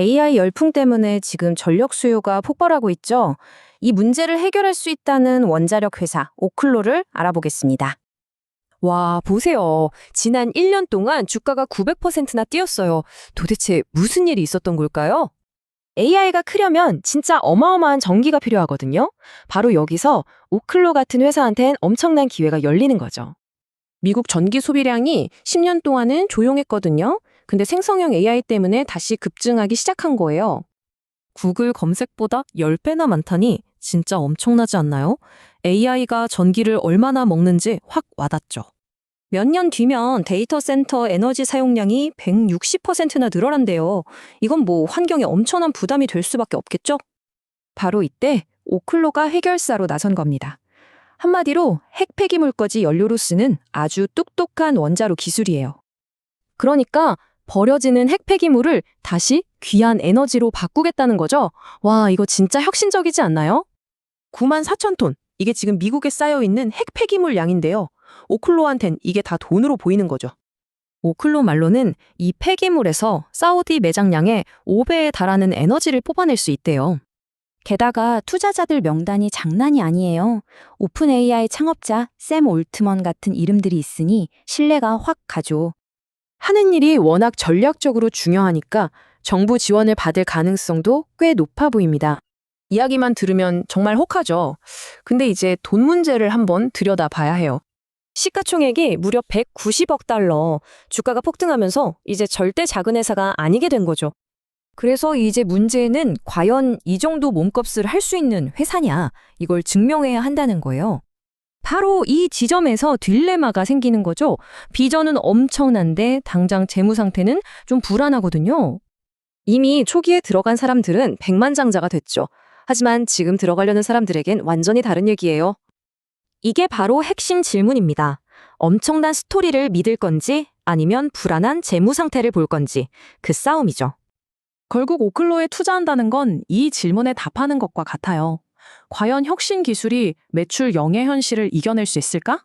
AI 열풍 때문에 지금 전력 수요가 폭발하고 있죠. 이 문제를 해결할 수 있다는 원자력 회사 오클로를 알아보겠습니다. 와, 보세요. 지난 1년 동안 주가가 900%나 뛰었어요. 도대체 무슨 일이 있었던 걸까요? AI가 크려면 진짜 어마어마한 전기가 필요하거든요. 바로 여기서 오클로 같은 회사한텐 엄청난 기회가 열리는 거죠. 미국 전기 소비량이 10년 동안은 조용했거든요. 근데 생성형 AI 때문에 다시 급증하기 시작한 거예요. 구글 검색보다 10배나 많다니 진짜 엄청나지 않나요? AI가 전기를 얼마나 먹는지 확 와닿죠. 몇 년 뒤면 데이터 센터 에너지 사용량이 160%나 늘어난대요. 이건 뭐 환경에 엄청난 부담이 될 수밖에 없겠죠? 바로 이때 오클로가 해결사로 나선 겁니다. 한마디로 핵 폐기물까지 연료로 쓰는 아주 똑똑한 원자로 기술이에요. 그러니까 버려지는 핵 폐기물을 다시 귀한 에너지로 바꾸겠다는 거죠. 와, 이거 진짜 혁신적이지 않나요? 9만 4천 톤. 이게 지금 미국에 쌓여 있는 핵 폐기물 양인데요. 오클로한텐 이게 다 돈으로 보이는 거죠. 오클로 말로는 이 폐기물에서 사우디 매장량의 5배에 달하는 에너지를 뽑아낼 수 있대요. 게다가 투자자들 명단이 장난이 아니에요. 오픈 AI 창업자 샘 올트먼 같은 이름들이 있으니 신뢰가 확 가죠. 하는 일이 워낙 전략적으로 중요하니까 정부 지원을 받을 가능성도 꽤 높아 보입니다. 이야기만 들으면 정말 혹하죠. 근데 이제 돈 문제를 한번 들여다 봐야 해요. 시가총액이 무려 190억 달러. 주가가 폭등하면서 이제 절대 작은 회사가 아니게 된 거죠. 그래서 이제 문제는 과연 이 정도 몸값을 할 수 있는 회사냐, 이걸 증명해야 한다는 거예요. 바로 이 지점에서 딜레마가 생기는 거죠. 비전은 엄청난데 당장 재무 상태는 좀 불안하거든요. 이미 초기에 들어간 사람들은 백만장자가 됐죠. 하지만 지금 들어가려는 사람들에겐 완전히 다른 얘기예요. 이게 바로 핵심 질문입니다. 엄청난 스토리를 믿을 건지 아니면 불안한 재무 상태를 볼 건지 그 싸움이죠. 결국 오클로에 투자한다는 건 이 질문에 답하는 것과 같아요. 과연 혁신 기술이 매출 영해 현실을 이겨낼 수 있을까?